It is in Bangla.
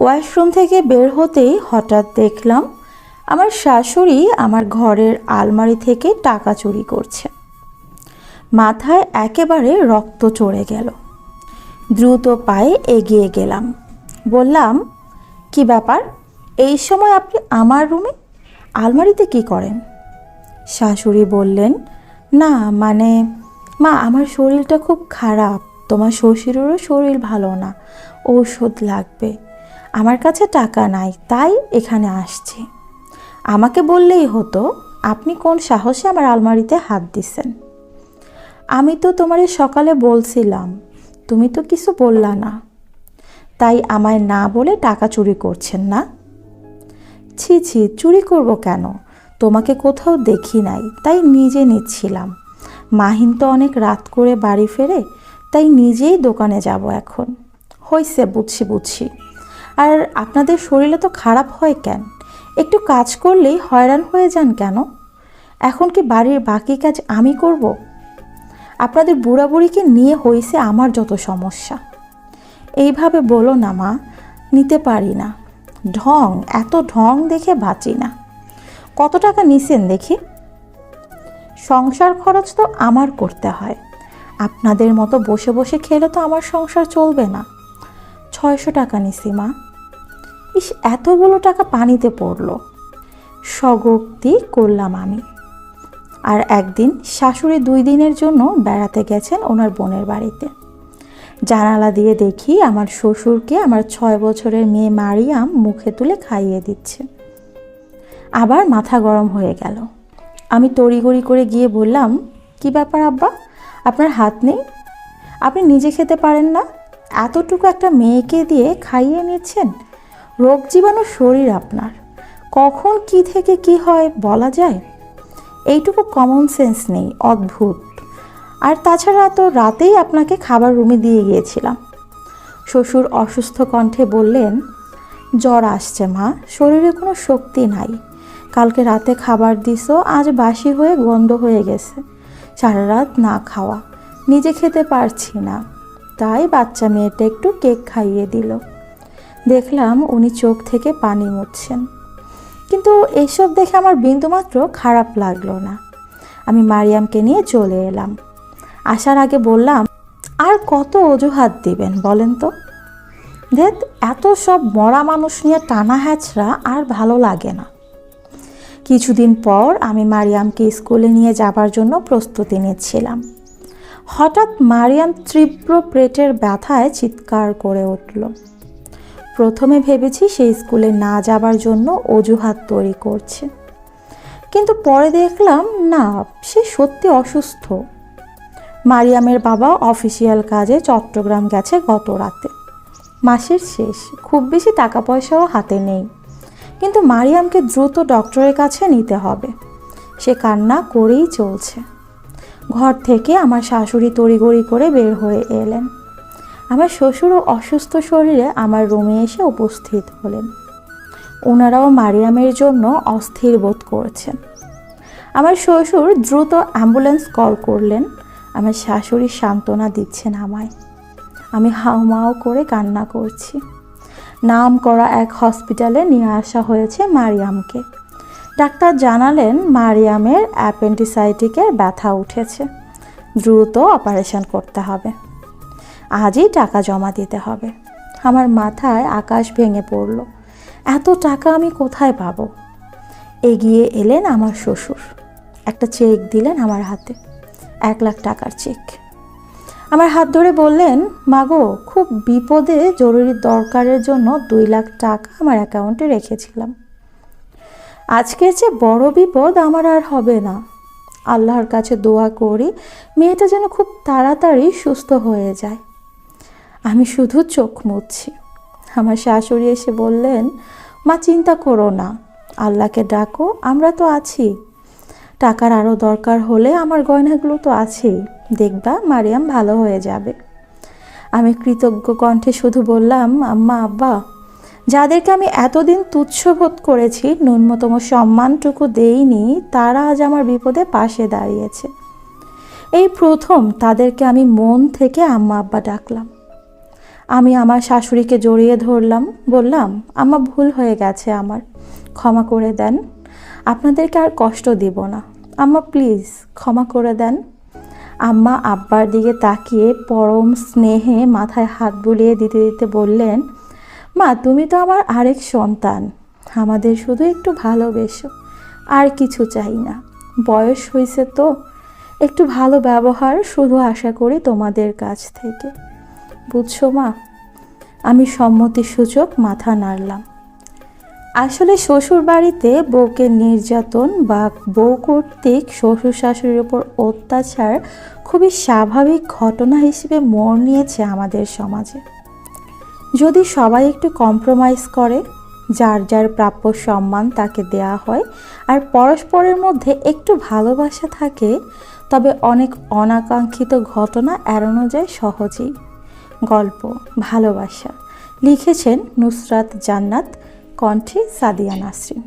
ওয়াশরুম থেকে বের হতেই হঠাৎ দেখলাম আমার শাশুড়ি আমার ঘরের আলমারি থেকে টাকা চুরি করছে। মাথায় একেবারে রক্ত চড়ে গেল। দ্রুত পায়ে এগিয়ে গেলাম। বললাম, কি ব্যাপার? এই সময় আপনি আমার রুমে? আলমারিতে কি করেন? শাশুড়ি বললেন, না মানে মা, আমার শরীরটা খুব খারাপ। তোমার শ্বশুরেরও শরীর ভালো না। ঔষধ লাগবে। আমার কাছে টাকা নাই, তাই এখানে আসছি। আমাকে বললেই হতো, আপনি কোন সাহসে আমার আলমারিতে হাত দিছেন? আমি তো তোমারে সকালে বলছিলাম, তুমি তো কিছু বললা না। তাই আমায় না বলে টাকা চুরি করছেন না? ছি ছি, চুরি করব কেন? তোমাকে কোথাও দেখি নাই, তাই নিজে নিচ্ছিলাম। মাহিন তো অনেক রাত করে বাড়ি ফেরে, তাই নিজেই দোকানে যাব এখন। হইছে বুঝছি বুঝছি। আর আপনাদের শরীরে তো খারাপ হয় কেন? একটু কাজ করলেই হয়রান হয়ে যান কেন? এখন কি বাড়ির বাকি কাজ আমি করব? আপনাদের বুড়া বুড়িকে নিয়ে হয়েছে আমার যত সমস্যা। এইভাবে বলো না মা, নিতে পারি না। ঢং, এত ঢং দেখে বাঁচি না। কত টাকা নিছেন দেখি? সংসার খরচ তো আমার করতে হয়। আপনাদের মতো বসে বসে খেলে তো আমার সংসার চলবে না। ছয়শো টাকা নিছি মা। ইস, এতগুলো টাকা পানিতে পড়ল। স্বগক্তি করলাম আমি। আর একদিন শাশুড়ি দুই দিনের জন্য বেড়াতে গেছেন ওনার বোনের বাড়িতে। জানালা দিয়ে দেখি আমার শ্বশুরকে আমার ছয় বছরের মেয়ে মারিয়াম মুখে তুলে খাইয়ে দিচ্ছে। আবার মাথা গরম হয়ে গেল। আমি তড়িঘড়ি করে গিয়ে বললাম, কি ব্যাপার আব্বা? আপনার হাত নেই? আপনি নিজে খেতে পারেন না? এতটুকু একটা মেয়েকে দিয়ে খাইয়ে নিচ্ছেন? রোগ জীবাণু শরীর আপনার। কখন কি থেকে কি হয় বলা যায়? এইটুকু কমন সেন্স নেই, অদ্ভুত। আর তাছাড়া তো রাতেই আপনাকে খাবার রুমে দিয়ে গিয়েছিলাম। শ্বশুর অসুস্থ কণ্ঠে বললেন, জ্বর আসছে মা, শরীরে কোনো শক্তি নাই। কালকে রাতে খাবার দিছো, আজ বাসি হয়ে গন্ধ হয়ে গেছে। সারা রাত না খাওয়া, নিজে খেতে পারছি না। তাই বাচ্চা মেয়েটা একটু কেক খাইয়ে দিল। দেখলাম উনি চোখ থেকে পানি মুছছেন। কিন্তু এইসব দেখে আমার বিন্দুমাত্র খারাপ লাগল না। আমি মারিয়ামকে নিয়ে চলে এলাম। আসার আগে বললাম, আর কত অজুহাত দিবেন বলেন তো? দেখ এত সব মরা মানুষ নিয়ে টানা হ্যাচড়া আর ভালো লাগে না। কিছুদিন পর আমি মারিয়ামকে স্কুলে নিয়ে যাবার জন্য প্রস্তুতি নিচ্ছিলাম। হঠাৎ মারিয়াম তীব্র পেটের ব্যথায় চিৎকার করে উঠল। প্রথমে ভেবেছি সেই স্কুলে না যাবার জন্য অজুহাত তৈরি করছে। কিন্তু পরে দেখলাম, না, সে সত্যি অসুস্থ। মারিয়ামের বাবা অফিসিয়াল কাজে চট্টগ্রাম গেছে গত রাতে। মাসের শেষ, খুব বেশি টাকা পয়সাও হাতে নেই। কিন্তু মারিয়ামকে দ্রুত ডক্টরের কাছে নিতে হবে। সে কান্না করেই চলছে। ঘর থেকে আমার শাশুড়ি তড়িগড়ি করে বের হয়ে এলেন। আমার শ্বশুরও অসুস্থ শরীরে আমার রুমে এসে উপস্থিত হলেন। ওনারাও মারিয়ামের জন্য অস্থির বোধ করছেন। আমার শ্বশুর দ্রুত অ্যাম্বুলেন্স কল করলেন। আমার শাশুড়ি সান্ত্বনা দিচ্ছেন আমায়। আমি হাউমাউ করে কান্না করছি। নাম করা এক হসপিটালে নিয়ে আসা হয়েছে মারিয়ামকে। ডাক্তার জানালেন মারিয়ামের অ্যাপেন্ডিসাইটিকের ব্যথা উঠেছে। দ্রুত অপারেশন করতে হবে। আজই টাকা জমা দিতে হবে। আমার মাথায় আকাশ ভেঙে পড়ল। এত টাকা আমি কোথায় পাবো? এগিয়ে এলেন আমার শ্বশুর। একটা চেক দিলেন আমার হাতে। এক লাখ টাকার চেক। আমার হাত ধরে বললেন, মাগো, খুব বিপদে জরুরি দরকারের জন্য দুই লাখ টাকা আমার অ্যাকাউন্টে রেখেছিলাম। আজকের যে বড় বিপদ আমার আর হবে না। আল্লাহর কাছে দোয়া করি, মেয়েটা যেন খুব তাড়াতাড়ি সুস্থ হয়ে যায়। আমি শুধু চোখ মুছছি আমার শাশুড়ি এসে বললেন, মা, চিন্তা করো না। আল্লাহকে ডাকো, আমরা তো আছি। টাকার আরও দরকার হলে আমার গয়নাগুলো তো আছেই দেখবা, মারিয়াম ভালো হয়ে যাবে। আমি কৃতজ্ঞ কণ্ঠে শুধু বললাম, আম্মা, আব্বা, যাদেরকে আমি এতদিন তুচ্ছবোধ করেছি, ন্যূনতম সম্মানটুকু দেইনি, তারা আজ আমার বিপদে পাশে দাঁড়িয়েছে। এই প্রথম তাদেরকে আমি মন থেকে আম্মা, আব্বা ডাকলাম। আমি আমার শাশুড়িকে জড়িয়ে ধরলাম, বললাম, আম্মা, ভুল হয়ে গেছে আমার। ক্ষমা করে দেন। আপনাদেরকে আর কষ্ট দিব না। আম্মা, প্লিজ, ক্ষমা করে দেন। আম্মা আব্বার দিকে তাকিয়ে পরম স্নেহে মাথায় হাত বুলিয়ে দিতে দিতে বললেন, মা, তুমি তো আমার আরেক সন্তান। আমাদের শুধু একটু ভালোবেসো। আর কিছু চাই না। বয়স হয়েছে তো। একটু ভালো ব্যবহার শুধু আশা করি তোমাদের কাছ থেকে। বুঝছ মা? আমি সম্মতিসূচক মাথা নাড়লাম। আসলে শ্বশুর বাড়িতে বউকে নির্যাতন বা বউ কর্তৃক শ্বশুর শাশুড়ির ওপর অত্যাচার খুবই স্বাভাবিক ঘটনা হিসেবে মোড় নিয়েছে আমাদের সমাজে। যদি সবাই একটু কম্প্রোমাইজ করে, যার যার প্রাপ্য সম্মান তাকে দেয়া হয় আর পরস্পরের মধ্যে একটু ভালোবাসা থাকে, তবে অনেক অনাকাঙ্ক্ষিত ঘটনা এড়ানো যায় সহজেই। গল্প ভালোবাসা। লিখেছেন নুসরাত জান্নাত কণ্ঠে সাদিয়া নাসরিন।